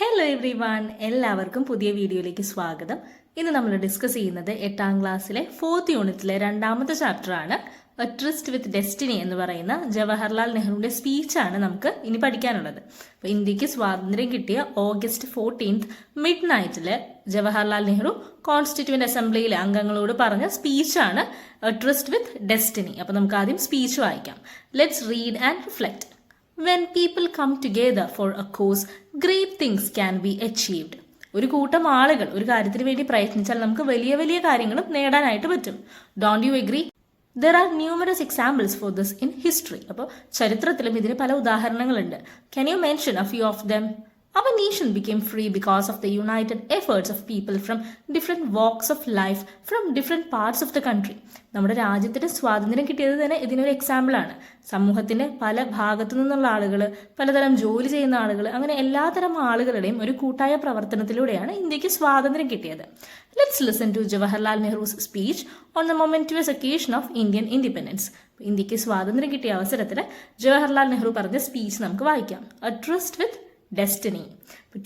Hello every one എല്ലാവർക്കും പുതിയ വീഡിയോയിലേക്ക് സ്വാഗതം. ഇന്ന് നമ്മൾ ഡിസ്കസ് ചെയ്യുന്നത് എട്ടാം ക്ലാസ്സിലെ ഫോർത്ത് യൂണിറ്റിലെ രണ്ടാമത്തെ ചാപ്റ്ററാണ് ട്രിസ്റ്റ് വിത്ത് ഡെസ്റ്റിനി എന്ന് പറയുന്ന ജവഹർലാൽ നെഹ്റുവിന്റെ സ്പീച്ചാണ് നമുക്ക് ഇനി പഠിക്കാനുള്ളത്. അപ്പോൾ ഇന്ത്യയ്ക്ക് സ്വാതന്ത്ര്യം കിട്ടിയ ഓഗസ്റ്റ് ഫോർട്ടീൻത്ത് മിഡ് നൈറ്റിൽ ജവഹർലാൽ നെഹ്റു കോൺസ്റ്റിറ്റ്യൂന്റ് അസംബ്ലിയിലെ അംഗങ്ങളോട് പറഞ്ഞ സ്പീച്ചാണ് ട്രിസ്റ്റ് വിത്ത് ഡെസ്റ്റിനി അപ്പോൾ നമുക്ക് ആദ്യം സ്പീച്ച് വായിക്കാം. Let's read and reflect when people come together for a cause great things can be achieved ഒരു കൂട്ടം ആളുകൾ ഒരു കാര്യത്തിന് വേണ്ടി പ്രയത്നിച്ചാൽ നമുക്ക് വലിയ വലിയ കാര്യങ്ങളും നേടാനായിട്ട് പറ്റും. Don't you agree there are numerous examples for this in history അപ്പോൾ ചരിത്രത്തിലും ഇതിന് പല ഉദാഹരണങ്ങളുണ്ട്. Can you mention a few of them Our nation became free because of the united efforts of people from different walks of life from different parts of the country. നമ്മുടെ രാജ്യത്തിന് സ്വാതന്ത്ര്യം കിട്ടിയത് തന്നെ ഇതിനൊരു എക്സാമ്പിളാണ് സമൂഹത്തിന്റെ പല ഭാഗത്തു നിന്നുള്ള ആളുകൾ പലതരം ജോലി ചെയ്യുന്ന ആളുകൾ അങ്ങനെ എല്ലാതരം ആളുകളുടെയും ഒരു കൂട്ടായ പ്രവർത്തനത്തിലൂടെയാണ് ഇന്ത്യയ്ക്ക് സ്വാതന്ത്ര്യം കിട്ടിയത്. Let's listen to Jawaharlal Nehru's speech on the momentous occasion of Indian independence ഇന്ത്യയ്ക്ക് സ്വാതന്ത്ര്യം കിട്ടിയ അവസരത്തിൽ ജവഹർലാൽ നെഹ്റു പറഞ്ഞ സ്പീച്ച് നമുക്ക് വായിക്കാം. A trust with destiny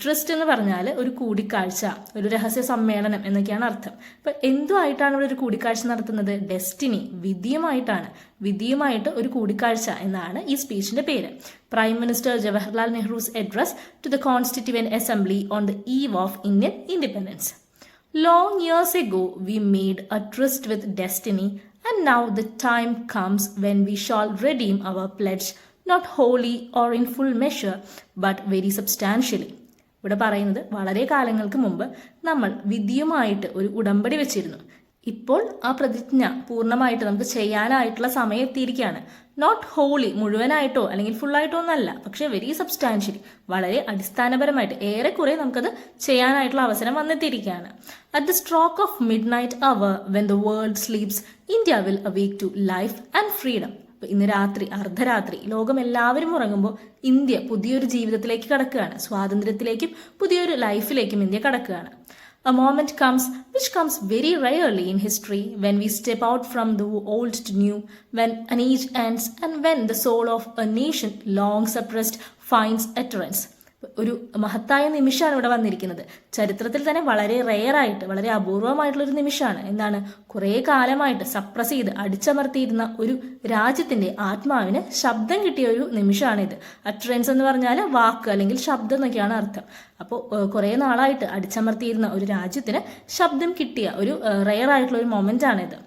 trust എന്ന് പറഞ്ഞാൽ ഒരു കൂടിക്കാഴ്ച ഒരു രഹസ്യ സമ്മേളനം എന്നൊക്കെയാണ് അർത്ഥം. ഇപ്പൊ എന്തുമായിട്ടാണ് ഇവിടെ ഒരു കൂടിക്കാഴ്ച നടത്തുന്നത്? ഡെസ്റ്റിനി വിധിയുമായിട്ടാണ്. വിധിയുമായിട്ട് ഒരു കൂടിക്കാഴ്ച എന്നാണ് ഈ സ്പീച്ചിന്റെ പേര് prime. Minister Jawaharlal Nehru's address to the constituent assembly on the eve of Indian independence long years ago we made a tryst with destiny and now the time comes when we shall redeem our pledge, not wholly or in full measure but very substantially ഇവിടെ പറയുന്നത് വളരെ കാലങ്ങൾക്ക് മുമ്പ് നമ്മൾ വിധിയുമായിട്ട് ഒരു ഉടമ്പടി വെച്ചിരുന്നു. ഇപ്പോൾ ആ പ്രതിജ്ഞ പൂർണമായിട്ട് നമുക്ക് ചെയ്യാനായിട്ടുള്ള സമയം എത്തിയിരിക്കുകയാണ്. നോട്ട് ഹോളി മുഴുവനായിട്ടോ അല്ലെങ്കിൽ ഫുള്ളായിട്ടോ ഒന്നല്ല പക്ഷേ വെരി സബ്സ്റ്റാൻഷ്യലി വളരെ അടിസ്ഥാനപരമായിട്ട് ഏറെക്കുറെ നമുക്കത് ചെയ്യാനായിട്ടുള്ള അവസരം വന്നെത്തിയിരിക്കുകയാണ്. At the stroke of midnight hour when the world sleeps India will awake to life and freedom ഇന്ന് രാത്രി അർദ്ധരാത്രി ലോകം എല്ലാവരും ഉറങ്ങുമ്പോൾ ഇന്ത്യ പുതിയൊരു ജീവിതത്തിലേക്ക് കടക്കുകയാണ് സ്വാതന്ത്ര്യത്തിലേക്കും പുതിയൊരു ലൈഫിലേക്കും ഇന്ത്യ കടക്കുകയാണ് A moment comes which comes very rarely in history when we step out from the old to new, when an age ends, and when the soul of a nation long suppressed finds utterance. ഒരു മഹത്തായ നിമിഷമാണ് ഇവിടെ വന്നിരിക്കുന്നത്. ചരിത്രത്തിൽ തന്നെ വളരെ റെയറായിട്ട് വളരെ അപൂർവമായിട്ടുള്ള ഒരു നിമിഷമാണ്. എന്താണ് കുറേ കാലമായിട്ട് സപ്രസ് ചെയ്ത് അടിച്ചമർത്തിയിരുന്ന ഒരു രാജ്യത്തിന്റെ ആത്മാവിന് ശബ്ദം കിട്ടിയ ഒരു നിമിഷമാണിത്. അട്രൻസ് എന്ന് പറഞ്ഞാൽ വാക്ക് അല്ലെങ്കിൽ ശബ്ദം എന്നൊക്കെയാണ് അർത്ഥം. അപ്പോൾ കുറേ നാളായിട്ട് അടിച്ചമർത്തിയിരുന്ന ഒരു രാജ്യത്തിന് ശബ്ദം കിട്ടിയ ഒരു റെയർ ആയിട്ടുള്ള ഒരു മൊമെന്റ് ആണിത്.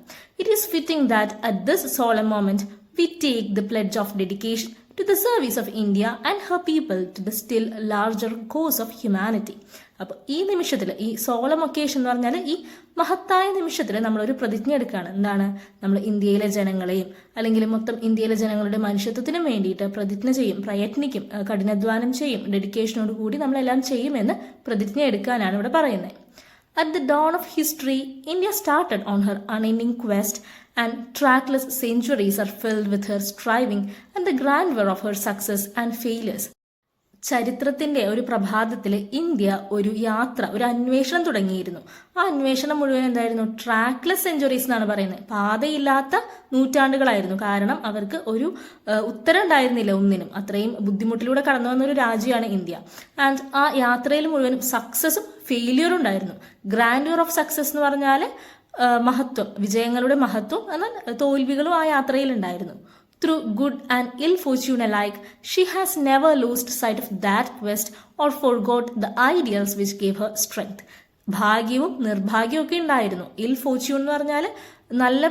It is fitting that at this solemn moment we take the pledge of dedication to the service of India and her people to the still larger cause of humanity. അപ്പോൾ ഈ നിമിഷത്തിൽ ഈ സോളം occasion എന്ന് പറഞ്ഞാൽ ഈ മഹത്തായ നിമിഷത്തിൽ നമ്മളൊരു പ്രതിജ്ഞ എടുക്കുകയാണ്. എന്താണ്? നമ്മൾ ഇന്ത്യയിലെ ജനങ്ങളെയും അല്ലെങ്കിൽ മൊത്തം ഇന്ത്യയിലെ ജനങ്ങളുടെ മനുഷ്യത്വത്തിനും വേണ്ടിയിട്ട് പ്രതിജ്ഞ ചെയ്യും പ്രയത്നിക്കും കഠിനാധ്വാനം ചെയ്യും ഡെഡിക്കേഷനോട് കൂടി നമ്മളെല്ലാം ചെയ്യുമെന്ന് പ്രതിജ്ഞ എടുക്കാനാണ് ഇവിടെ പറയുന്നത്. At the dawn of history, India started on her unending quest, and trackless centuries are filled with her striving and the grandeur of her success and failures. ചരിത്രത്തിന്റെ ഒരു പ്രഭാതത്തിൽ ഇന്ത്യ ഒരു യാത്ര ഒരു അന്വേഷണം തുടങ്ങിയിരുന്നു. ആ അന്വേഷണം മുഴുവൻ എന്തായിരുന്നു? ട്രാക്ലെസ് സെഞ്ചുറീസ് എന്നാണ് പറയുന്നത്. പാതയില്ലാത്ത നൂറ്റാണ്ടുകളായിരുന്നു. കാരണം അവർക്ക് ഒരു ഉത്തരം ഉണ്ടായിരുന്നില്ല ഒന്നിനും. അത്രയും ബുദ്ധിമുട്ടിലൂടെ കടന്നു വന്ന ഒരു രാജ്യമാണ് ഇന്ത്യ. ആൻഡ് ആ യാത്രയിൽ മുഴുവനും സക്സസും ഫെയിലിയറും ഉണ്ടായിരുന്നു. ഗ്രാൻഡ്യൂർ ഓഫ് സക്സസ് എന്ന് പറഞ്ഞാൽ മഹത്വം വിജയങ്ങളുടെ മഹത്വം എന്നാൽ തോൽവികളും ആ യാത്രയിൽ ഉണ്ടായിരുന്നു. Through good and ill fortune alike she has never lost sight of that quest or forgot the ideals which gave her strength ഭാഗ്യവും നിർഭാഗ്യവും ഒക്കെ ഉണ്ടായിരുന്നു. ഇൽ ഫോർച്യൂൺ എന്ന് പറഞ്ഞാൽ നല്ല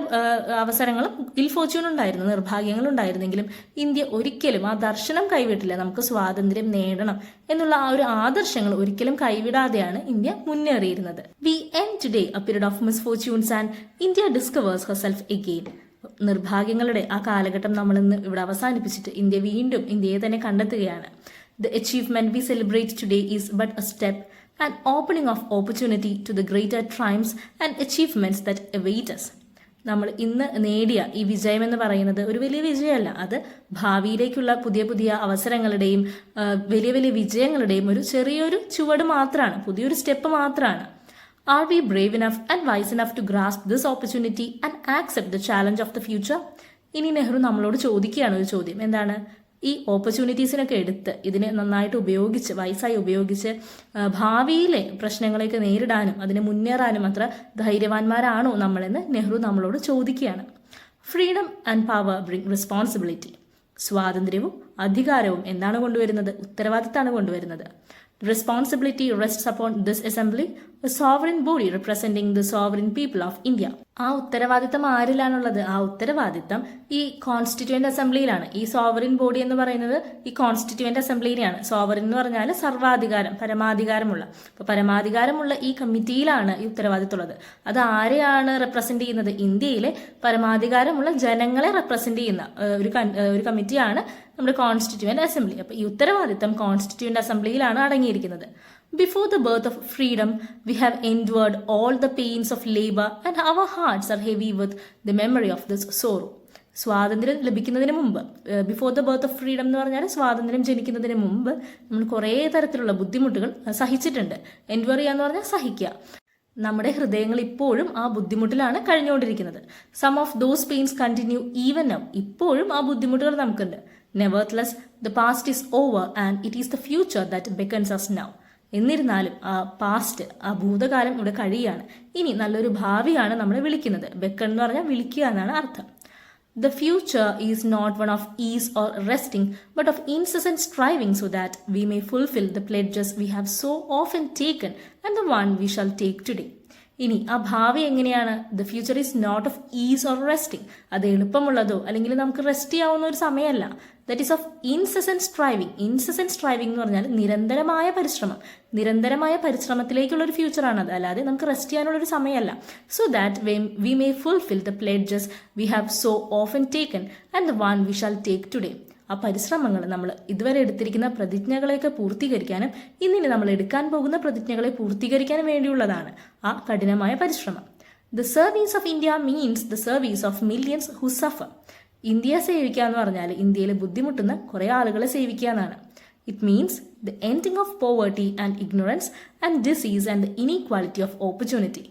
അവസരങ്ങളും ഇൽ ഫോർച്യൂൺ ഉണ്ടായിരുന്നു നിർഭാഗ്യങ്ങൾ ഉണ്ടായിരുന്നെങ്കിലും ഇന്ത്യ ഒരിക്കലും ആ ദർശനം കൈവിട്ടില്ല നമുക്ക് സ്വാതന്ത്ര്യം നേടണം എന്നുള്ള ആ ഒരു ആദർശങ്ങൾ ഒരിക്കലും കൈവിടാതെയാണ് India മുന്നേറിയിരുന്നത്. We end today a period of misfortunes and India discovers herself again നിർഭാഗ്യങ്ങളുടെ ആ കാലഘട്ടം നമ്മൾ ഇന്ന് ഇവിടെ അവസാനിപ്പിച്ചിട്ട് ഇന്ത്യ വീണ്ടും ഇന്ത്യയെ തന്നെ കണ്ടെത്തുകയാണ്. The achievement we celebrate today is but a step and opening of opportunity to the greater triumphs and achievements that await us നമ്മൾ ഇന്ന് നേടിയ ഈ വിജയം എന്ന് പറയുന്നത് ഒരു വലിയ വിജയമല്ല. അത് ഭാവിയിലേക്കുള്ള പുതിയ പുതിയ അവസരങ്ങളുടെയും വലിയ വലിയ വിജയങ്ങളുടെയും ഒരു ചെറിയൊരു ചുവട് മാത്രമാണ് പുതിയൊരു സ്റ്റെപ്പ് മാത്രമാണ്. Are we brave enough and wise enough to grasp this opportunity and accept the challenge of the future ഇനി നെഹ്റു നമ്മളോട് ചോദിക്കുകയാണ് ഒരു ചോദ്യം. എന്താണ്? ഈ ഓപ്പർച്യൂണിറ്റീസിനൊക്കെ എടുത്ത് ഇതിനെ നന്നായിട്ട് ഉപയോഗിച്ച് വയസ്സായി ഉപയോഗിച്ച് ഭാവിയിലെ പ്രശ്നങ്ങളെയൊക്കെ നേരിടാനും അതിനെ മുന്നേറാനും അത്ര ധൈര്യവാന്മാരാണോ നമ്മളെന്ന് നെഹ്റു നമ്മളോട് ചോദിക്കുകയാണ്. Freedom and power bring responsibility സ്വാതന്ത്ര്യവും അധികാരവും എന്താണ് കൊണ്ടുവരുന്നത്? ഉത്തരവാദിത്തമാണ് കൊണ്ടുവരുന്നത്. Responsibility rests upon this assembly, a sovereign body representing the sovereign people of India. ആ ഉത്തരവാദിത്തം ആരിലാണുള്ളത്? ആ ഉത്തരവാദിത്തം ഈ കോൺസ്റ്റിറ്റ്യൂവന്റ് അസംബ്ലിയിലാണ് ഈ സോവറിൻ ബോഡി എന്ന് പറയുന്നത് ഈ കോൺസ്റ്റിറ്റ്യൂവന്റ് അസംബ്ലിയിലാണ് സോവറിൻ എന്ന് പറഞ്ഞാൽ സർവാധികാരം പരമാധികാരമുള്ള. അപ്പൊ പരമാധികാരമുള്ള ഈ കമ്മിറ്റിയിലാണ് ഈ ഉത്തരവാദിത്തമുള്ളത് അത് ആരെയാണ് റെപ്രസെന്റ് ചെയ്യുന്നത്? ഇന്ത്യയിലെ പരമാധികാരമുള്ള ജനങ്ങളെ റെപ്രസെന്റ് ചെയ്യുന്ന ഒരു ഒരു കമ്മിറ്റിയാണ് നമ്മുടെ കോൺസ്റ്റിറ്റ്യൂവന്റ് അസംബ്ലി അപ്പോൾ ഈ ഉത്തരവാദിത്തം കോൺസ്റ്റിറ്റ്യൂവന്റ് അസംബ്ലിയിലാണ് അടങ്ങിയിരിക്കുന്നത്. Before the birth of freedom we have endured all the pains of labour and our hearts are heavy with the memory of this sorrow സ്വാതന്ത്ര്യം ലഭിക്കുന്നതിന് മുമ്പ് before the birth of freedom എന്ന് പറഞ്ഞാൽ സ്വാതന്ത്ര്യം ജനിക്കുന്നതിന് മുമ്പ് നമ്മൾ കുറേ തരത്തിലുള്ള ബുദ്ധിമുട്ടുകൾ സഹിച്ചിട്ടുണ്ട്. എൻഡ്വർ ചെയ്യാന്ന് പറഞ്ഞാൽ സഹിക്കുക. നമ്മുടെ ഹൃദയങ്ങൾ ഇപ്പോഴും ആ ബുദ്ധിമുട്ടിലാണ് കഴിഞ്ഞുകൊണ്ടിരിക്കുന്നത്. Some of those pains continue even now ഇപ്പോഴും ആ ബുദ്ധിമുട്ടുകൾ നമുക്കുണ്ട്. Nevertheless the past is over and it is the future that beckons us now എന്നിരുന്നാലും ആ പാസ്റ്റ് ആ ഭൂതകാലം ഇവിടെ കഴിയുകയാണ് ഇനി നല്ലൊരു ഭാവിയാണ് നമ്മളെ വിളിക്കുന്നത്. ബെക്കൺ എന്ന് പറഞ്ഞാൽ വിളിക്കുക എന്നാണ് അർത്ഥം. The future is not one of ease or resting, but of incessant striving so that we may fulfill the pledges we have so often taken and the one we shall take today. ഇനി ആ ഭാവി എങ്ങനെയാണ്? The future is not of ease or resting അത് എളുപ്പമുള്ളതോ അല്ലെങ്കിൽ നമുക്ക് rest ചെയ്യാവുന്ന ഒരു സമയമല്ല. That is of incessant driving incessant striving എന്ന് പറഞ്ഞാൽ നിരന്തരമായ പരിശ്രമം. നിരന്തരമായ പരിശ്രമത്തിലേക്കുള്ള ഒരു ഫ്യൂച്ചറാണത് അല്ലാതെ നമുക്ക് റെസ്റ്റ് ചെയ്യാനുള്ള ഒരു സമയമല്ല. So that we may fulfil the pledges we have so often taken and the one we shall take today ആ പരിശ്രമങ്ങൾ നമ്മൾ ഇതുവരെ എടുത്തിരിക്കുന്ന പ്രതിജ്ഞകളെയൊക്കെ പൂർത്തീകരിക്കാനും ഇന്നിനി നമ്മൾ എടുക്കാൻ പോകുന്ന പ്രതിജ്ഞകളെ പൂർത്തീകരിക്കാനും വേണ്ടിയുള്ളതാണ് ആ കഠിനമായ പരിശ്രമം. The service of India means the service of millions who suffer ഇന്ത്യയെ സേവിക്കുക എന്ന് പറഞ്ഞാൽ ഇന്ത്യയിൽ ബുദ്ധിമുട്ടുന്ന കുറേ ആളുകളെ സേവിക്കുക എന്നാണ്. It means the ending of poverty and ignorance and disease and inequality of opportunity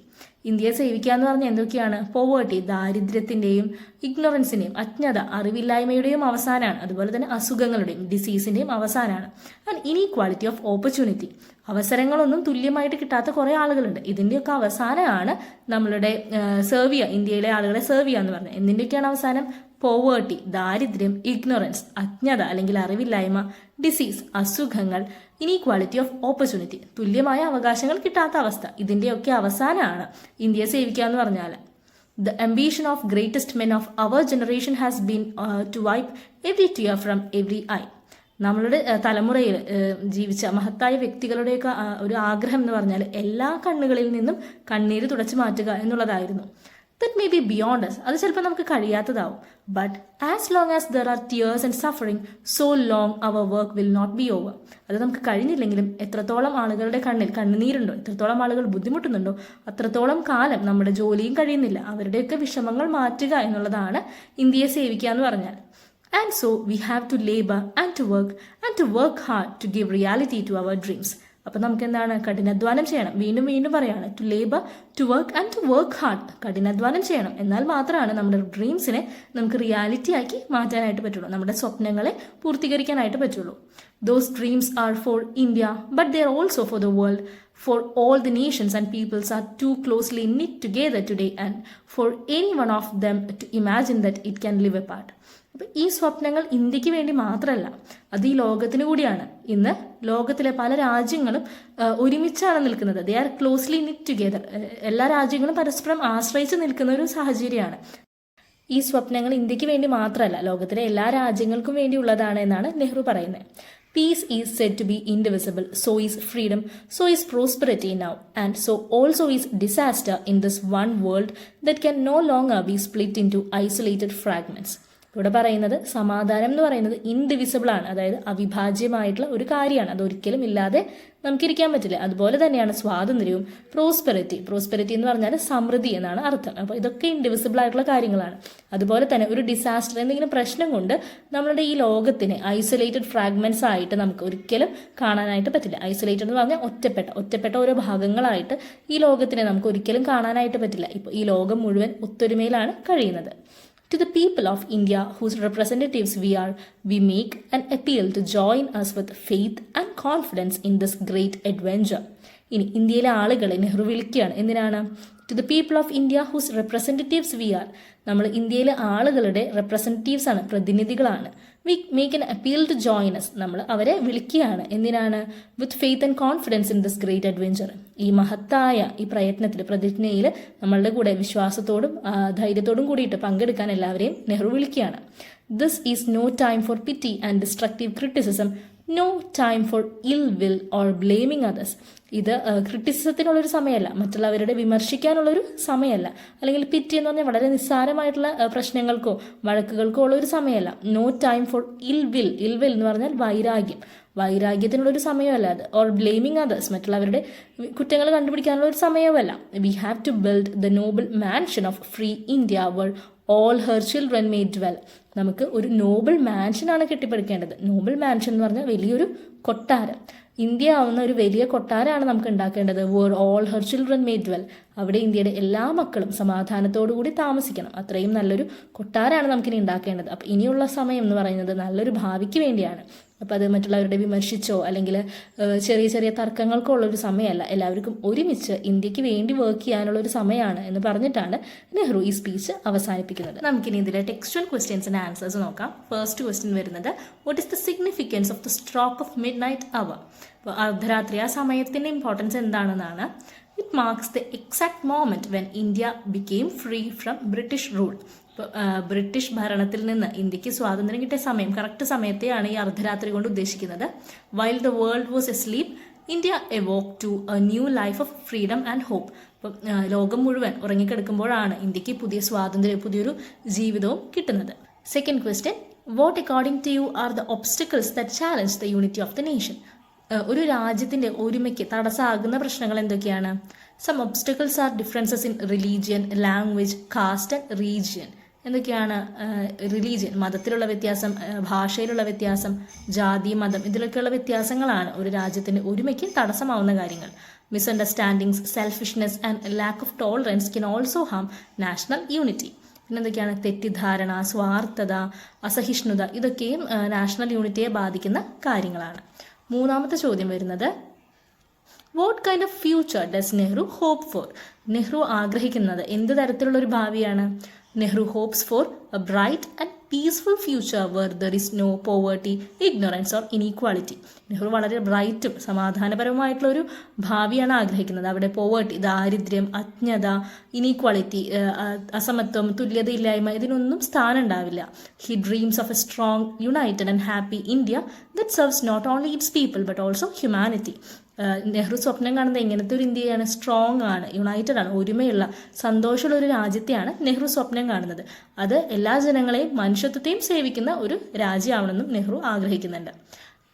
ഇന്ത്യയെ സേവിക്കുക എന്ന് പറഞ്ഞാൽ എന്തൊക്കെയാണ്? പോവേർട്ടി ദാരിദ്ര്യത്തിന്റെയും ഇഗ്നോറൻസിന്റെയും അജ്ഞത അറിവില്ലായ്മയുടെയും അവസാനമാണ്. അതുപോലെ തന്നെ അസുഖങ്ങളുടെയും ഡിസീസിന്റെയും അവസാനമാണ്. ആൻഡ് ഇനീക്വാളിറ്റി ഓഫ് ഓപ്പർച്യൂണിറ്റി അവസരങ്ങളൊന്നും തുല്യമായിട്ട് കിട്ടാത്ത കുറേ ആളുകളുണ്ട്. ഇതിന്റെയൊക്കെ അവസാനമാണ് നമ്മളുടെ സെർവ് ചെയ്യുക ഇന്ത്യയിലെ ആളുകളെ സെർവ് ചെയ്യുക എന്ന് പറഞ്ഞത് എന്തിന്റെയൊക്കെയാണ് അവസാനം? പോവേർട്ടി ദാരിദ്ര്യം ഇഗ്നോറൻസ് അജ്ഞത അല്ലെങ്കിൽ അറിവില്ലായ്മ ഡിസീസ് അസുഖങ്ങൾ ഇനീക്വാളിറ്റി ഓഫ് ഓപ്പർച്യൂണിറ്റി തുല്യമായ അവകാശങ്ങൾ കിട്ടാത്ത അവസ്ഥ ഇതിന്റെയൊക്കെ അവസാനമാണ് ഇന്ത്യയെ സേവിക്കുക എന്ന് പറഞ്ഞാൽ. The ambition of greatest men of our generation has been to wipe every tear from every eye നമ്മളുടെ തലമുറയിൽ ജീവിച്ച മഹത്തായ വ്യക്തികളുടെയൊക്കെ ഒരു ആഗ്രഹം എന്ന് പറഞ്ഞാൽ എല്ലാ കണ്ണുകളിൽ നിന്നും കണ്ണീര് തുടച്ചു മാറ്റുക എന്നുള്ളതായിരുന്നു. ദറ്റ് മേ ബി ബിയോണ്ട് അത് ചിലപ്പോൾ നമുക്ക് കഴിയാത്തതാവും. But as long as there are tears and suffering so long our work will not be over അത് നമുക്ക് കഴിഞ്ഞില്ലെങ്കിലും എത്രത്തോളം ആളുകളുടെ കണ്ണിൽ കണ്ണുനീരുണ്ടോ എത്രത്തോളം ആളുകൾ ബുദ്ധിമുട്ടുന്നുണ്ടോ അത്രത്തോളം കാലം നമ്മുടെ ജോലിയും കഴിയുന്നില്ല. അവരുടെയൊക്കെ വിഷമങ്ങൾ മാറ്റുക എന്നുള്ളതാണ് ഇന്ത്യയെ സേവിക്കുക എന്ന് പറഞ്ഞാൽ. And so we have to labour and to work and to work hard to give reality to our dreams. അപ്പൊ നമുക്ക് എന്താണ് കഠിനാധ്വാനം ചെയ്യണം. വീണ്ടും വീണ്ടും പറയാണ് to labour to work and to work hard കഠിനാധ്വാനം ചെയ്യണം. എന്നാൽ മാത്രമാണ് നമ്മുടെ ഡ്രീംസിനെ നമുക്ക് റിയാലിറ്റി ആക്കി മാറ്റാനായിട്ട് പറ്റുള്ളൂ. നമ്മുടെ സ്വപ്നങ്ങളെ പൂർത്തീകരിക്കാനായിട്ട് പറ്റുള്ളൂ. Those dreams are for India but they are also for the world for all the nations and peoples are too closely knit together today and for any one of them to imagine that it can live apart അപ്പൊ ഈ സ്വപ്നങ്ങൾ ഇന്ത്യയ്ക്ക് വേണ്ടി മാത്രമല്ല അത് ഈ ലോകത്തിന് കൂടിയാണ്. ഇന്ന് ലോകത്തിലെ പല രാജ്യങ്ങളും ഒരുമിച്ചാണ് നിൽക്കുന്നത്. They are closely knit together എല്ലാ രാജ്യങ്ങളും പരസ്പരം ആശ്രയിച്ച് നിൽക്കുന്ന ഒരു സാഹചര്യമാണ്. ഈ സ്വപ്നങ്ങൾ ഇന്ത്യയ്ക്ക് വേണ്ടി മാത്രമല്ല ലോകത്തിലെ എല്ലാ രാജ്യങ്ങൾക്കും വേണ്ടിയുള്ളതാണ് എന്നാണ് നെഹ്റു പറയുന്നത്. Peace is said to be indivisible so is freedom so is prosperity now and so also is disaster in this one world that can no longer be split into isolated fragments ഇവിടെ പറയുന്നത് സമാധാനം എന്ന് പറയുന്നത് indivisible ആണ്. അതായത് അവിഭാജ്യമായിട്ടുള്ള ഒരു കാര്യമാണ്. അത് ഒരിക്കലും ഇല്ലാതെ നമുക്കിരിക്കാൻ പറ്റില്ല. അതുപോലെ തന്നെയാണ് സ്വാതന്ത്ര്യവും പ്രോസ്പെറിറ്റി പ്രോസ്പെറിറ്റി എന്ന് പറഞ്ഞാൽ സമൃദ്ധി എന്നാണ് അർത്ഥം. അപ്പോൾ ഇതൊക്കെ ഇൻഡിവിസിബിൾ ആയിട്ടുള്ള കാര്യങ്ങളാണ്. അതുപോലെ തന്നെ ഒരു ഡിസാസ്റ്റർ എന്തെങ്കിലും പ്രശ്നം കൊണ്ട് നമ്മുടെ ഈ ലോകത്തിനെ ഐസൊലേറ്റഡ് ഫ്രാഗ്മെന്റ്സ് ആയിട്ട് നമുക്ക് ഒരിക്കലും കാണാനായിട്ട് പറ്റില്ല. ഐസൊലേറ്റഡ് എന്ന് പറഞ്ഞാൽ ഒറ്റപ്പെട്ട ഒറ്റപ്പെട്ട ഓരോ ഭാഗങ്ങളായിട്ട് ഈ ലോകത്തിനെ നമുക്ക് ഒരിക്കലും കാണാനായിട്ട് പറ്റില്ല. ഇപ്പോൾ ഈ ലോകം മുഴുവൻ ഒത്തൊരുമയിലാണ് കഴിയുന്നത്. To the people of India, whose representatives we are, we make an appeal to join us with faith and confidence in this great adventure. ഇനി ഇന്ത്യയിലെ ആളുകളെ നെഹ്റു വിളിക്കുകയാണ് എന്തിനാണ് to the people of India whose representatives we are നമ്മൾ ഇന്ത്യയിലെ ആളുകളുടെ representatives ആണ് പ്രതിനിധികളാണ് we make an appeal to join us നമ്മൾ അവരെ വിളിക്കുകയാണ്. എന്തിനാണ്? With faith and confidence in this great adventure ഈ മഹത്തായ ഈ പ്രയത്നത്തിൽ പ്രതിജ്ഞയിൽ നമ്മളുടെ കൂടെ വിശ്വാസത്തോടും ധൈര്യത്തോടും കൂടിയിട്ട് പങ്കെടുക്കാൻ എല്ലാവരെയും നെഹ്റു വിളിക്കുകയാണ്. This is no time for petty and destructive criticism no time for ill will or blaming others ഇത് ക്രിറ്റിസിസത്തിനുള്ളൊരു സമയമല്ല. മറ്റുള്ളവരുടെ വിമർശിക്കാനുള്ളൊരു സമയമല്ല. അല്ലെങ്കിൽ പിറ്റി എന്ന് പറഞ്ഞാൽ വളരെ നിസ്സാരമായിട്ടുള്ള പ്രശ്നങ്ങൾക്കോ വഴക്കുകൾക്കോ ഉള്ള ഒരു സമയമല്ല. No time for ill will ill will എന്ന് പറഞ്ഞാൽ വൈരാഗ്യം. വൈരാഗ്യത്തിനുള്ളൊരു സമയമല്ല അത്. ഓർ ബ്ലെയിമിങ് അതേഴ്സ് മറ്റുള്ളവരുടെ കുറ്റങ്ങൾ കണ്ടുപിടിക്കാനുള്ള ഒരു സമയമല്ല. We have to build the noble mansion of free India where all her children may dwell നമുക്ക് ഒരു നോബിൾ മാൻഷനാണ് കെട്ടിപ്പടുക്കേണ്ടത്. നോബിൾ മാൻഷൻ എന്ന് പറഞ്ഞാൽ വലിയൊരു കൊട്ടാരം. ഇന്ത്യ ആവുന്ന ഒരു വലിയ കൊട്ടാരമാണ് നമുക്ക് ഉണ്ടാക്കേണ്ടത്. Where all her children may dwell അവിടെ ഇന്ത്യയുടെ എല്ലാ മക്കളും സമാധാനത്തോടു കൂടി താമസിക്കണം. അത്രയും നല്ലൊരു കൊട്ടാരമാണ് നമുക്കിനി ഉണ്ടാക്കേണ്ടത്. അപ്പം ഇനിയുള്ള സമയം എന്ന് പറയുന്നത് നല്ലൊരു ഭാവിക്ക് വേണ്ടിയാണ്. അപ്പോൾ അത് മറ്റുള്ളവരുടെ വിമർശിച്ചോ അല്ലെങ്കിൽ ചെറിയ ചെറിയ തർക്കങ്ങൾക്കോ ഉള്ളൊരു സമയമല്ല. എല്ലാവർക്കും ഒരുമിച്ച് ഇന്ത്യയ്ക്ക് വേണ്ടി വർക്ക് ചെയ്യാനുള്ള ഒരു സമയമാണ് എന്ന് പറഞ്ഞിട്ടാണ് നെഹ്റു ഈ സ്പീച്ച് അവസാനിപ്പിക്കുന്നത്. നമുക്കിനി ഇതിലെ ടെക്സ്റ്റൽ ക്വസ്റ്റ്യൻസിന്റെ ആൻസേഴ്സ് നോക്കാം. ഫസ്റ്റ് ക്വസ്റ്റ്യൻ വരുന്നത് what is the significance of the stroke of midnight hour അർദ്ധരാത്രി. ആ സമയത്തിന്റെ ഇമ്പോർട്ടൻസ് എന്താണെന്നാണ് it marks the exact moment when India became free from British rule British ഭരണത്തിൽ നിന്ന് ഇന്ത്യയ്ക്ക് സ്വാതന്ത്ര്യം കിട്ടിയ സമയം കറക്റ്റ് സമയത്തെയാണ് ഈ അർദ്ധരാത്രി കൊണ്ട് ഉദ്ദേശിക്കുന്നത്. While the world was asleep India awoke to a new life of freedom and hope ഇപ്പം ആ, ലോകം മുഴുവൻ ഉറങ്ങിക്കിടക്കുമ്പോഴാണ് ഇന്ത്യയ്ക്ക് പുതിയ സ്വാതന്ത്ര്യം പുതിയൊരു ജീവിതവും കിട്ടുന്നത്. Second question what according to you are the obstacles that challenge the unity of the nation ഒരു രാജ്യത്തിന്റെ ഒരുമയ്ക്ക് തടസ്സമാകുന്ന പ്രശ്നങ്ങൾ എന്തൊക്കെയാണ്? Some obstacles are differences in religion language caste and region എന്തൊക്കെയാണ് റിലീജിയൻ മതത്തിലുള്ള വ്യത്യാസം ഭാഷയിലുള്ള വ്യത്യാസം ജാതി മതം ഇതിലൊക്കെയുള്ള വ്യത്യാസങ്ങളാണ് ഒരു രാജ്യത്തിന്റെ ഒരുമയ്ക്ക് തടസ്സമാവുന്ന കാര്യങ്ങൾ. Misunderstandings selfishness and lack of tolerance can also harm national unity പിന്നെന്തൊക്കെയാണ്? തെറ്റിദ്ധാരണ സ്വാർത്ഥത അസഹിഷ്ണുത ഇതൊക്കെയും നാഷണൽ യൂണിറ്റിയെ ബാധിക്കുന്ന കാര്യങ്ങളാണ്. മൂന്നാമത്തെ ചോദ്യം വരുന്നത് what kind of future does Nehru hope for Nehru ആഗ്രഹിക്കുന്നത് എന്ത് തരത്തിലുള്ള ഒരു ഭാവിയാണ്? Nehru hopes for a bright and peaceful future where there is no poverty ignorance or inequality Nehru വളരെ ബ്രൈറ്റും സമാധാനപരവുമായിട്ടുള്ള ഒരു ഭാവിയാണ് ആഗ്രഹിക്കുന്നത്. അവിടെ പോവേർട്ടി ദാരിദ്ര്യം അജ്ഞത ഇനീക്വാളിറ്റി അസമത്വം തുല്യതയില്ലായ്മ ഇതിനൊന്നും സ്ഥാനം ഉണ്ടാവില്ല. He dreams of a strong united and happy India that serves not only its people but also humanity Nehru സ്വപ്നം കാണുന്നത് എങ്ങനത്തെ ഒരു ഇന്ത്യയാണ്? സ്ട്രോങ് ആണ് യുണൈറ്റഡ് ആണ് ഒരുമയുള്ള സന്തോഷമുള്ള ഒരു രാജ്യത്തെയാണ് നെഹ്റു സ്വപ്നം കാണുന്നത്. അത് എല്ലാ ജനങ്ങളെയും മനുഷ്യത്വത്തെയും സേവിക്കുന്ന ഒരു രാജ്യമാവണമെന്നും നെഹ്റു ആഗ്രഹിക്കുന്നുണ്ട്.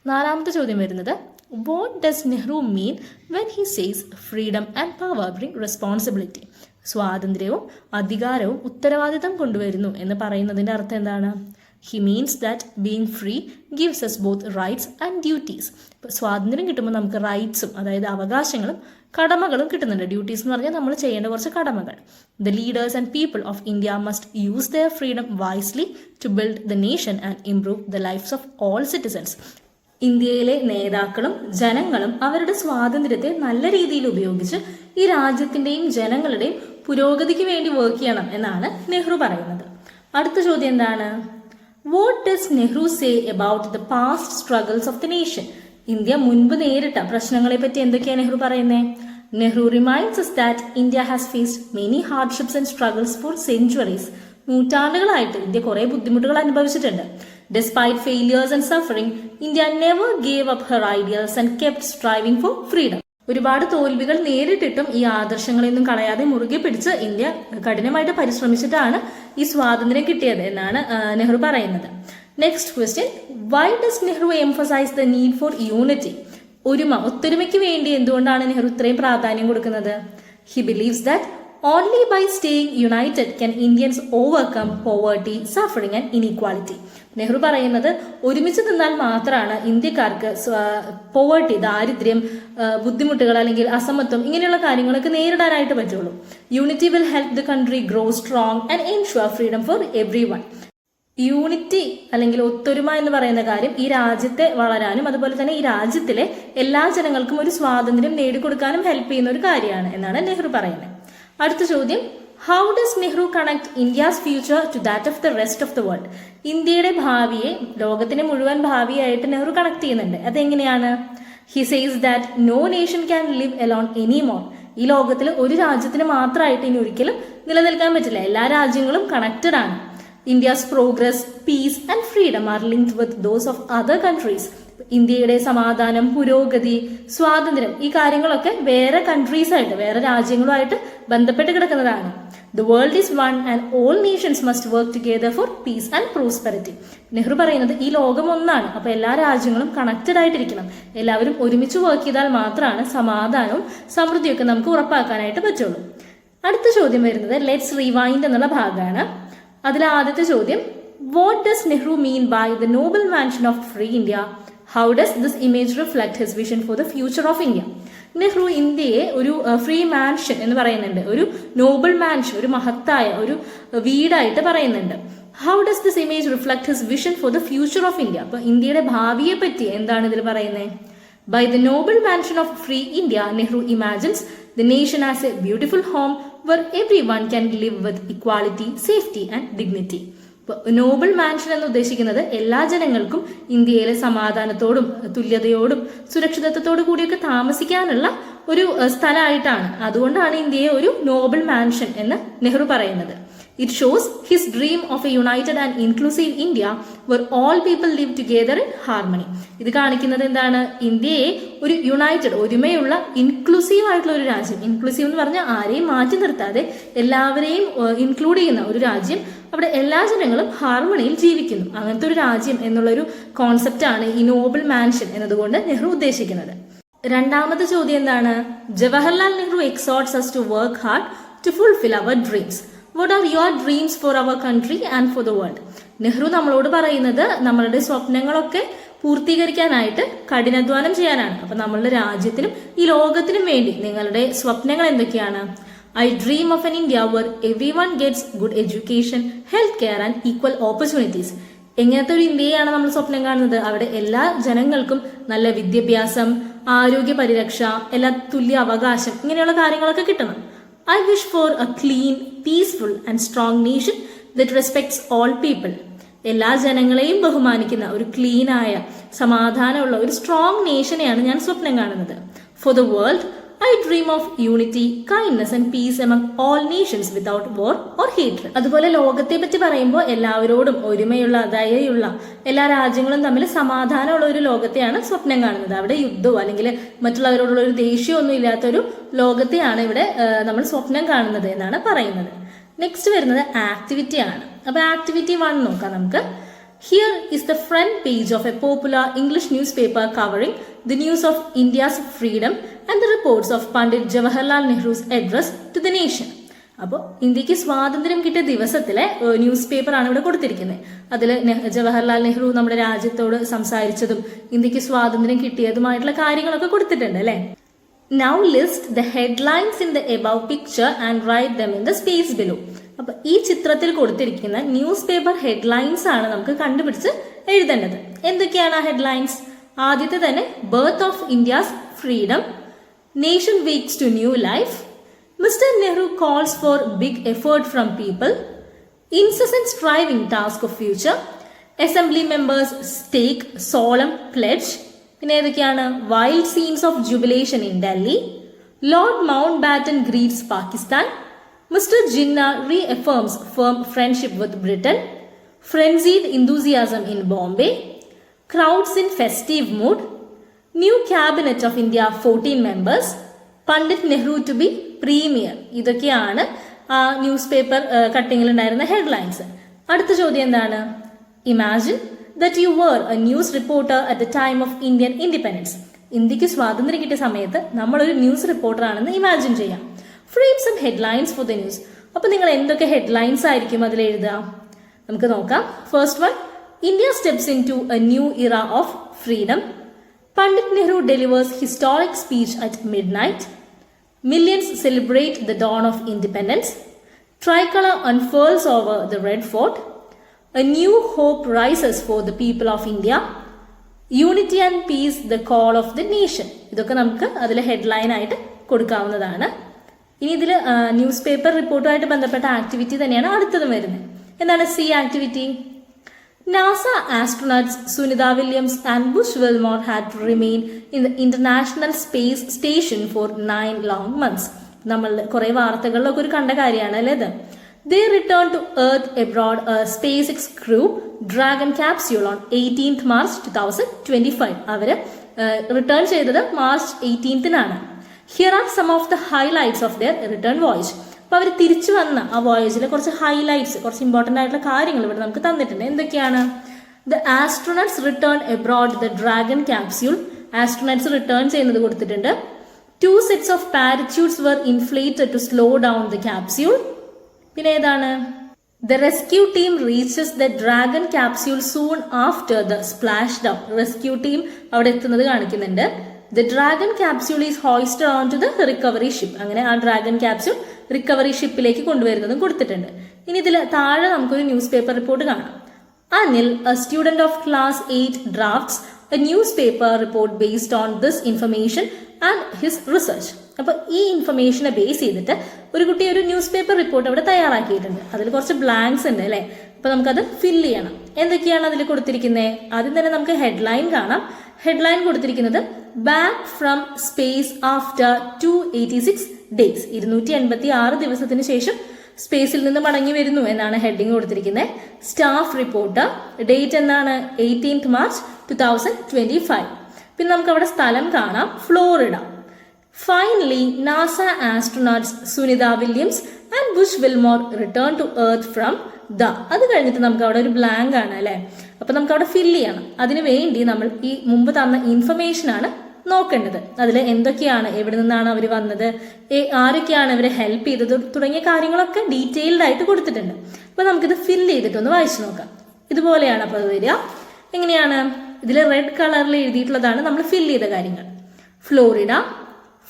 നാലാമത്തെ ചോദ്യം വരുന്നത് what does Nehru mean when he says freedom and power bring responsibility സ്വാതന്ത്ര്യവും അധികാരവും ഉത്തരവാദിത്തം കൊണ്ടുവരുന്നു എന്ന് പറയുന്നതിന്റെ അർത്ഥം എന്താണ്? He means that being free gives us both rights and duties ഇപ്പോൾ സ്വാതന്ത്ര്യം കിട്ടുമ്പോൾ നമുക്ക് റൈറ്റ്സും അതായത് അവകാശങ്ങളും കടമകളും കിട്ടുന്നുണ്ട്. ഡ്യൂട്ടീസ് എന്ന് പറഞ്ഞാൽ നമ്മൾ ചെയ്യേണ്ട കുറച്ച് കടമകൾ. The leaders and people of India must use their freedom wisely to build the nation and improve the lifes of all citizens ഇന്ത്യയിലെ നേതാക്കളും ജനങ്ങളും അവരുടെ സ്വാതന്ത്ര്യത്തെ നല്ല രീതിയിൽ ഉപയോഗിച്ച് ഈ രാജ്യത്തിന്റെയും ജനങ്ങളുടെയും പുരോഗതിക്ക് വേണ്ടി വർക്ക് ചെയ്യണം എന്നാണ് നെഹ്റു പറയുന്നത്. അടുത്ത ചോദ്യം എന്താണ്? What does Nehru say about the past struggles of the nation India മുൻപ് നേരിട്ട പ്രശ്നങ്ങളെ പറ്റി എന്തൊക്കെയാണ് നെഹ്റു പറയുന്നത് Nehru reminds that India has faced many hardships and struggles for centuries നൂറ്റാണ്ടുകളായിട്ട് India കുറേ ബുദ്ധിമുട്ടുകൾ അനുഭവിച്ചിട്ടുണ്ട്. Despite failures and suffering India never gave up her ideals and kept striving for freedom ഒരുപാട് തോൽവികൾ നേരിട്ടിട്ടും ഈ ആദർശങ്ങളെയൊന്നും കളയാതെ മുറുകെ പിടിച്ച് ഇന്ത്യ കഠിനമായിട്ട് പരിശ്രമിച്ചിട്ടാണ് ഈ സ്വാതന്ത്ര്യം കിട്ടിയത് എന്നാണ് നെഹ്റു പറയുന്നത്. Next question why does Nehru emphasize the need for unity ഒരുമ ഒത്തൊരുമയ്ക്ക് വേണ്ടി എന്തുകൊണ്ടാണ് നെഹ്റു ഇത്രയും പ്രാധാന്യം കൊടുക്കുന്നത്? He believes that only by staying united can Indians overcome poverty suffering and inequality Nehru പറയുന്നത് ഒരുമിച്ച് നിന്നാൽ മാത്രമാണ് ഇന്ത്യക്കാർക്ക് പോവർട്ടി ദാരിദ്ര്യം ബുദ്ധിമുട്ടുകൾ അല്ലെങ്കിൽ അസമത്വം ഇങ്ങനെയുള്ള കാര്യങ്ങളൊക്കെ നേരിടാനായിട്ട് പറ്റുള്ളൂ. Unity will help the country grow strong and ensure freedom for everyone unity അല്ലെങ്കിൽ ഒത്തൊരുമ എന്ന് പറയുന്ന കാര്യം ഈ രാജ്യത്തെ വളരാനും അതുപോലെ തന്നെ ഈ രാജ്യത്തിലെ എല്ലാ ജനങ്ങൾക്കും ഒരു സ്വാതന്ത്ര്യം നേടിക്കൊടുക്കാനും ഹെൽപ്പ് ചെയ്യുന്ന ഒരു കാര്യമാണ് എന്നാണ് നെഹ്റു പറയുന്നത്. അടുത്ത ചോദ്യം. How does Nehru connect India's future to that of the rest of the world ഇന്ത്യയുടെ ഭാവിയെ ലോകത്തിന്റെ മുഴുവൻ ഭാവിയായിട്ട് നെഹ്റു കണക്ട് ചെയ്യുന്നുണ്ട്. അതെങ്ങനെയാണ്? He says that no nation can live alone any more ഈ ലോകത്തിൽ ഒരു രാജ്യത്തിന് മാത്രമായിട്ട് ഇനി ഒരിക്കലും നിലനിൽക്കാൻ പറ്റില്ല. എല്ലാ രാജ്യങ്ങളും കണക്റ്റഡ് ആണ്. India's progress peace and freedom are linked with those of other countries ഇന്ത്യയുടെ സമാധാനം പുരോഗതി സ്വാതന്ത്ര്യം ഈ കാര്യങ്ങളൊക്കെ വേറെ കൺട്രീസ് ആയിട്ട് വേറെ രാജ്യങ്ങളുമായിട്ട് ബന്ധപ്പെട്ട് കിടക്കുന്നതാണ്. The world is one and all nations must work together for peace and prosperity Nehru പറയുന്നത് ഈ ലോകം ഒന്നാണ്. അപ്പൊ എല്ലാ രാജ്യങ്ങളും കണക്റ്റഡ് ആയിട്ടിരിക്കണം. എല്ലാവരും ഒരുമിച്ച് വർക്ക് ചെയ്താൽ മാത്രമാണ് സമാധാനവും സമൃദ്ധിയൊക്കെ നമുക്ക് ഉറപ്പാക്കാനായിട്ട് പറ്റുള്ളൂ. അടുത്ത ചോദ്യം വരുന്നത് ലെറ്റ്സ് റിവൈൻഡ് എന്നുള്ള ഭാഗമാണ്. അതിൽ ആദ്യത്തെ ചോദ്യം what does Nehru mean by the noble mansion of free India how does this image reflect his vision for the future of India Nehru ഇന്ത്യയെ ഒരു ഫ്രീ മാൻഷൻ എന്ന് പറയുന്നുണ്ട്. ഒരു നോബൽ മാൻഷൻ ഒരു മഹത്തായ ഒരു വീടായിട്ട് പറയുന്നുണ്ട്. How does this image reflect his vision for the future of India അപ്പൊ ഇന്ത്യയുടെ ഭാവിയെ പറ്റി എന്താണ് ഇതിൽ പറയുന്നത് by the the mansion of free India Nehru imagines the nation as a beautiful home home everyone can live with equality, safety and dignity. Noble mansion എന്ന് ഉദ്ദേശിക്കുന്നത് എല്ലാ ജനങ്ങൾക്കും ഇന്ത്യയിലെ സമാധാനത്തോടും തുല്യതയോടും സുരക്ഷിതത്വത്തോടു കൂടിയൊക്കെ താമസിക്കാനുള്ള ഒരു സ്ഥലമായിട്ടാണ്. അതുകൊണ്ടാണ് ഇന്ത്യയെ ഒരു നോബൽ മാൻഷൻ എന്ന് നെഹ്റു പറയുന്നത്. It shows his dream of a united and inclusive India where all people live together in harmony. ഇത് കാണിക്കുന്നത് എന്താണ്? ഇന്ത്യയെ ഒരു യുണൈറ്റഡ് ഒരുമയുള്ള ഇൻക്ലൂസീവ് ആയിട്ടുള്ള ഒരു രാജ്യം. ഇൻക്ലൂസീവ് എന്ന് പറഞ്ഞാൽ ആരെയും മാറ്റി നിർത്താതെ എല്ലാവരെയും ഇൻക്ലൂഡ് ചെയ്യുന്ന ഒരു രാജ്യം അവിടെ എല്ലാ ജനങ്ങളും ഹാർമണിയിൽ ജീവിക്കുന്നു. അങ്ങനത്തെ ഒരു രാജ്യം എന്നുള്ളൊരു കോൺസെപ്റ്റാണ് ഈ നോബിൾ മാൻഷൻ എന്നതുകൊണ്ട് നെഹ്റു ഉദ്ദേശിക്കുന്നത്. രണ്ടാമത്തെ ചോദ്യം എന്താണ്? Jawaharlal Nehru exhorts us to work hard to fulfil our dreams what are your dreams for our country and for the world Nehru നമ്മളോട് പറയുന്നത് നമ്മളുടെ സ്വപ്നങ്ങളൊക്കെ പൂർത്തീകരിക്കാനായിട്ട് കഠിനാധ്വാനം ചെയ്യാനാണ്. അപ്പൊ നമ്മളുടെ രാജ്യത്തിനും ഈ ലോകത്തിനും വേണ്ടി നിങ്ങളുടെ സ്വപ്നങ്ങൾ എന്തൊക്കെയാണ്? I dream of an India where everyone gets good education health care and equal opportunities എങ്ങനത്തെ ഒരു ഇന്ത്യയാണ് നമ്മൾ സ്വപ്നം കാണുന്നത്? അവിടെ എല്ലാ ജനങ്ങൾക്കും നല്ല വിദ്യാഭ്യാസം ആരോഗ്യ പരിരക്ഷ എല്ലാ തുല്യ അവകാശം ഇങ്ങനെയുള്ള കാര്യങ്ങളൊക്കെ കിട്ടണം. I wish for a clean, peaceful and strong nation that respects all people. എല്ലാ ജനങ്ങളെയും ബഹുമാനിക്കുന്ന ഒരു ക്ലീനായ സമാധാനമുള്ള ഒരു സ്ട്രോങ് നേഷനെയാണ് ഞാൻ സ്വപ്നം കാണുന്നത് for the world I dream of unity kindness and peace among all nations without war or hatred അതുപോലെ ലോകത്തെ പറ്റി പറയുമ്പോൾ എല്ലാവരോടും ഒരുമയുള്ള ദയയുള്ള എല്ലാ രാജ്യങ്ങളും തമ്മിൽ സമാധാനമുള്ള ഒരു ലോകത്തെയാണ് സ്വപ്നം കാണുന്നത്. അവിടെ യുദ്ധമോ അല്ലെങ്കിൽ മറ്റുള്ളവരോടുള്ള ഒരു ദേഷ്യമൊന്നും ഇല്ലാത്തൊരു ലോകത്തെയാണ് ഇവിടെ നമ്മൾ സ്വപ്നം കാണുന്നത് എന്നാണ് പറയുന്നത്. നെക്സ്റ്റ് വരുന്നത് ആക്ടിവിറ്റി ആണ്. അപ്പൊ ആക്ടിവിറ്റി വൺ നോക്കാം നമുക്ക്. Here is the front page of a popular English newspaper covering the news of India's freedom and the reports of Pandit Jawaharlal Nehru's address to the nation. അപ്പോൾ ഇന്ത്യയ്ക്ക് സ്വാതന്ത്ര്യം കിട്ടിയ ദിവസത്തിലെ ന്യൂസ് പേപ്പർ ആണ് ഇവിടെ കൊടുത്തിരിക്കുന്നത്. അതിൽ ജവഹർലാൽ നെഹ്റു നമ്മുടെ രാജ്യത്തോട് സംസാരിച്ചതും ഇന്ത്യയ്ക്ക് സ്വാതന്ത്ര്യം കിട്ടിയതുമായിട്ടുള്ള കാര്യങ്ങളൊക്കെ കൊടുത്തിട്ടുണ്ട് അല്ലേ? Now list the headlines in the above picture and write them in the space below അപ്പൊ ഈ ചിത്രത്തിൽ കൊടുത്തിരിക്കുന്ന ന്യൂസ് പേപ്പർ ഹെഡ്ലൈൻസ് ആണ് നമുക്ക് കണ്ടുപിടിച്ച് എഴുതേണ്ടത്. എന്തൊക്കെയാണ് ആ ഹെഡ്ലൈൻസ് ആദ്യത്തെ തന്നെ birth of India's freedom nation wakes to new life Mr Nehru calls for big effort from people incessant striving task of future assembly members stake solemn pledge പിന്നെ ഏതൊക്കെയാണ്? Wild scenes of jubilation in Delhi Lord Mountbatten greets Pakistan Jinnah reaffirms firm friendship with Britain frenzied enthusiasm in Bombay crowds in festive mood new cabinet of India 14 members, Pandit Nehru to be premier ഇതൊക്കെയാണ് ആ news paper കട്ടിങ്ങിൽ ഉണ്ടായിരുന്ന headlines അടുത്ത ചോദ്യം എന്താണ്? Imagine that you were a news reporter at the time of Indian independence ഇന്ത്യയ്ക്ക് സ്വാതന്ത്ര്യം കിട്ടിയ സമയത്ത് നമ്മളൊരു ന്യൂസ് റിപ്പോർട്ടർ ആണെന്ന് ഇമാജിൻ ചെയ്യാം. Frame some headlines for the news അപ്പൊ നിങ്ങൾ എന്തൊക്കെ ഹെഡ്ലൈൻസ് ആയിരിക്കും അതിൽ എഴുതുക നമുക്ക് നോക്കാം first one India steps into a new era of freedom. Pandit Nehru delivers historic speech at midnight. Millions celebrate the dawn of independence. Tricolor unfurls over the red fort. A new hope rises for the people of India. Unity and peace the call of the nation ഇതൊക്കെ നമുക്ക് അതിൽ headline ആയിട്ട് കൊടുക്കാവുന്നതാണ് ഇനി ഇതിൽ news paper റിപ്പോർട്ടുമായിട്ട് ബന്ധപ്പെട്ട activity തന്നെയാണ് അടുത്തതും വരുന്നത്. എന്താണ് C activity NASA astronauts Sunita Williams and Butch Wilmore had to remain in the International Space Station for nine long months നമ്മൾ കുറെ വാർത്തകളിലൊക്കെ ഒരു കണ്ട കാര്യമാണ് അല്ലേ ഇത്? They return to earth aboard SpaceX Crew Dragon capsule on eighteenth March two thousand twenty five our return ചെയ്തത് March എയ്റ്റീൻത്തിനാണ് here are some of the highlights of their return voyage അപ്പൊ അവർ തിരിച്ചു വന്ന ആ വോയിസിലെ കുറച്ച് ഹൈലൈറ്റ്സ് കുറച്ച് ഇമ്പോർട്ടന്റ് ആയിട്ടുള്ള കാര്യങ്ങൾ ഇവിടെ നമുക്ക് തന്നിട്ടുണ്ട്. എന്തൊക്കെയാണ്? The astronauts return aboard the Dragon capsule astronauts return ചെയ്യുന്നത് കൊടുത്തിട്ടുണ്ട്. Two sets of parachutes were inflated to slow down the capsule പിന്നെ ഏതാണ്? The rescue team reaches the Dragon capsule soon after the splashdown rescue team അവിടെ എത്തുന്നത് കാണിക്കുന്നുണ്ട്. The Dragon capsule is hoisted on to the recovery ship അങ്ങനെ ആ Dragon capsule recovery ഷിപ്പിലേക്ക് കൊണ്ടുവരുന്നതും കൊടുത്തിട്ടുണ്ട്. ഇനി ഇതിൽ താഴെ നമുക്കൊരു ന്യൂസ് പേപ്പർ റിപ്പോർട്ട് കാണാം. Anil a student of class eight drafts a newspaper report based on this information and his research അപ്പൊ ഈ ഇൻഫർമേഷനെ ബേസ് ചെയ്തിട്ട് ഒരു കുട്ടി ഒരു ന്യൂസ് പേപ്പർ റിപ്പോർട്ട് അവിടെ തയ്യാറാക്കിയിട്ടുണ്ട്. അതിൽ കുറച്ച് ബ്ലാങ്ക്സ് ഉണ്ട് അല്ലേ? അപ്പൊ നമുക്കത് ഫില്ല് ചെയ്യണം. എന്തൊക്കെയാണ് അതിൽ കൊടുത്തിരിക്കുന്നത് ആദ്യം തന്നെ നമുക്ക് ഹെഡ്ലൈൻ കാണാം. ഹെഡ്ലൈൻ കൊടുത്തിരിക്കുന്നത് back from space after two eighty six days ഇരുന്നൂറ്റി എൺപത്തി ആറ് ദിവസത്തിന് ശേഷം സ്പേസിൽ നിന്ന് മടങ്ങി വരുന്നു എന്നാണ് ഹെഡിങ് കൊടുത്തിരിക്കുന്നത് സ്റ്റാഫ് റിപ്പോർട്ട് ഡേറ്റ് എന്താണ് eighteenth March two thousand twenty five പിന്നെ നമുക്ക് അവിടെ സ്ഥലം കാണാം. Florida finally NASA astronauts Sunita Williams and Butch Wilmore return to earth from the. അത് കഴിഞ്ഞിട്ട് നമുക്ക് അവിടെ ഒരു ബ്ലാങ്ക് ആണ് അല്ലെ? അപ്പൊ നമുക്ക് അവിടെ ഫില്ല് ചെയ്യണം. അതിന് വേണ്ടി നമ്മൾ ഈ മുമ്പ് തന്ന ഇൻഫർമേഷൻ ആണ് നോക്കേണ്ടത്. അതിൽ എന്തൊക്കെയാണ് എവിടെ നിന്നാണ് അവർ വന്നത് ആരൊക്കെയാണ് ഇവരെ ഹെൽപ്പ് ചെയ്തത് തുടങ്ങിയ കാര്യങ്ങളൊക്കെ ഡീറ്റെയിൽഡ് ആയിട്ട് കൊടുത്തിട്ടുണ്ട്. അപ്പൊ നമുക്കിത് ഫില്ല് ചെയ്തിട്ടൊന്ന് വായിച്ചു നോക്കാം. ഇതുപോലെയാണ് അപ്പോൾ അത് വരിക. എങ്ങനെയാണ്? ഇതിൽ റെഡ് കളറിൽ എഴുതിയിട്ടുള്ളതാണ് നമ്മൾ ഫില്ല് ചെയ്ത കാര്യങ്ങൾ. Florida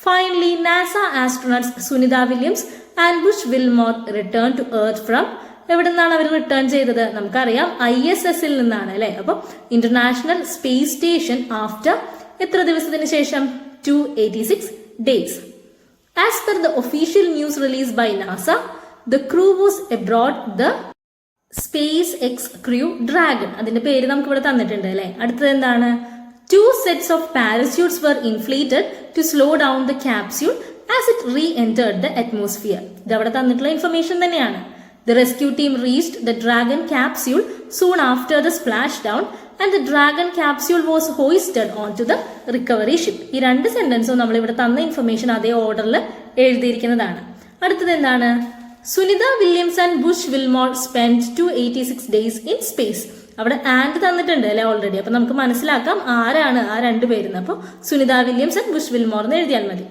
finally NASA astronauts Sunita Williams and Butch Wilmore return to earth from എവിടെ നിന്നാണ് അവർ റിട്ടേൺ ചെയ്തത്? നമുക്കറിയാം ഐ എസ് എസിൽ നിന്നാണ് അല്ലെ? അപ്പൊ ഇന്റർനാഷണൽ സ്പേസ് സ്റ്റേഷൻ ആഫ്റ്റർ എത്ര ദിവസത്തിന് ശേഷം? Two eighty six days as per the official news release by NASA the crew was aboard the SpaceX Crew Dragon അതിന്റെ പേര് നമുക്ക് ഇവിടെ തന്നിട്ടുണ്ട് അല്ലെ? അടുത്തത് എന്താണ്? Two sets of parachutes were inflated to slow down the capsule as it reentered the atmosphere ഇത് അവിടെ തന്നിട്ടുള്ള ഇൻഫർമേഷൻ തന്നെയാണ്. The rescue team reached the dragon capsule soon after the splashdown and the dragon capsule was hoisted to the recovery ship ഈ രണ്ട് സെന്റൻസും നമ്മൾ ഇവിടെ തന്ന information അതേ ഓർഡറിൽ എഴുതിയിരിക്കുന്നതാണ്. അടുത്തത് എന്താണ്? Sunita Williams and Butch Wilmore spend two eighty six days in space അവിടെ ആൻഡ് തന്നിട്ടുണ്ട് അല്ലെ ഓൾറെഡി അപ്പൊ നമുക്ക് മനസ്സിലാക്കാം ആരാണ് ആ രണ്ടുപേരുന്ന് അപ്പോൾ Sunita Williams and Butch Wilmore എന്ന് എഴുതിയാൽ മതി.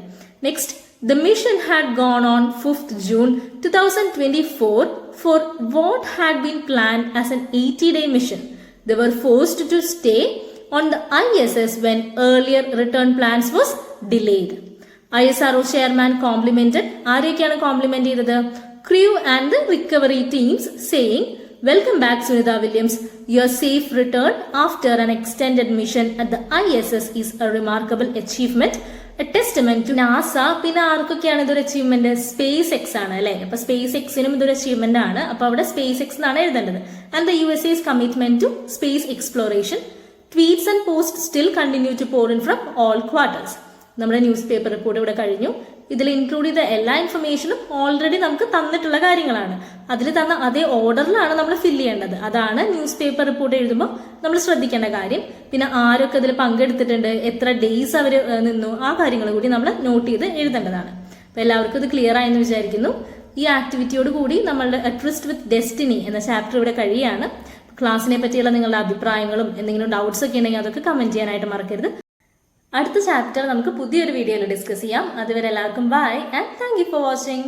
Next the mission had gone on fifth June two thousand twenty four for what had been plan as an eighty day mission they were forced to stay on the I S S when earlier return plans was delayed I S R O chairman complimented ആരെയൊക്കെയാണ് compliment ചെയ്തത്? Crew and the recovery teams saying welcome back Sunita Williams your safe return after an extended mission at the I S S is a remarkable achievement a testament NASA പിന്നെ ആർക്കൊക്കെയാണ് ഇതൊരു achievement space X ആണ് അല്ലെ? അപ്പൊ space എക്സിനും ഇതൊരു achievement ആണ്. അപ്പൊ അവിടെ സ്പേസ് എക്സ് എന്നാണ് എഴുതേണ്ടത്. And the U S S commitment to space exploration tweets and post still continue to pour in from all quarters നമ്മുടെ ന്യൂസ് പേപ്പർ റിപ്പോർട്ട് ഇവിടെ കഴിഞ്ഞു. ഇതിൽ ഇൻക്ലൂഡ് ചെയ്ത എല്ലാ ഇൻഫർമേഷനും ഓൾറെഡി നമുക്ക് തന്നിട്ടുള്ള കാര്യങ്ങളാണ്. അതിൽ തന്ന അതേ ഓർഡറിലാണ് നമ്മൾ ഫില്ല് ചെയ്യേണ്ടത്. അതാണ് ന്യൂസ് പേപ്പർ റിപ്പോർട്ട് എഴുതുമ്പോൾ നമ്മൾ ശ്രദ്ധിക്കേണ്ട കാര്യം. പിന്നെ ആരൊക്കെ ഇതിൽ പങ്കെടുത്തിട്ടുണ്ട് എത്ര ഡേയ്സ് അവർ നിന്നു ആ കാര്യങ്ങൾ കൂടി നമ്മൾ നോട്ട് ചെയ്ത് എഴുതേണ്ടതാണ്. അപ്പോൾ എല്ലാവർക്കും ഇത് ക്ലിയർ ആയെന്ന് വിചാരിക്കുന്നു. ഈ ആക്ടിവിറ്റിയോട് കൂടി നമ്മളുടെ ട്രിസ്റ്റ് വിത്ത് ഡെസ്റ്റിനി എന്ന ചാപ്റ്റർ ഇവിടെ കഴിയാണ് ക്ലാസ്സിനെ പറ്റിയുള്ള നിങ്ങളുടെ അഭിപ്രായങ്ങളും എന്തെങ്കിലും ഡൗട്ട്സ് ഒക്കെ ഉണ്ടെങ്കിൽ അതൊക്കെ കമന്റ് ചെയ്യാനായിട്ട് മറക്കരുത്. അടുത്ത ചാപ്റ്റർ നമുക്ക് പുതിയൊരു വീഡിയോയിൽ ഡിസ്കസ് ചെയ്യാം. അതുവരെ എല്ലാവർക്കും bye and thank you for watching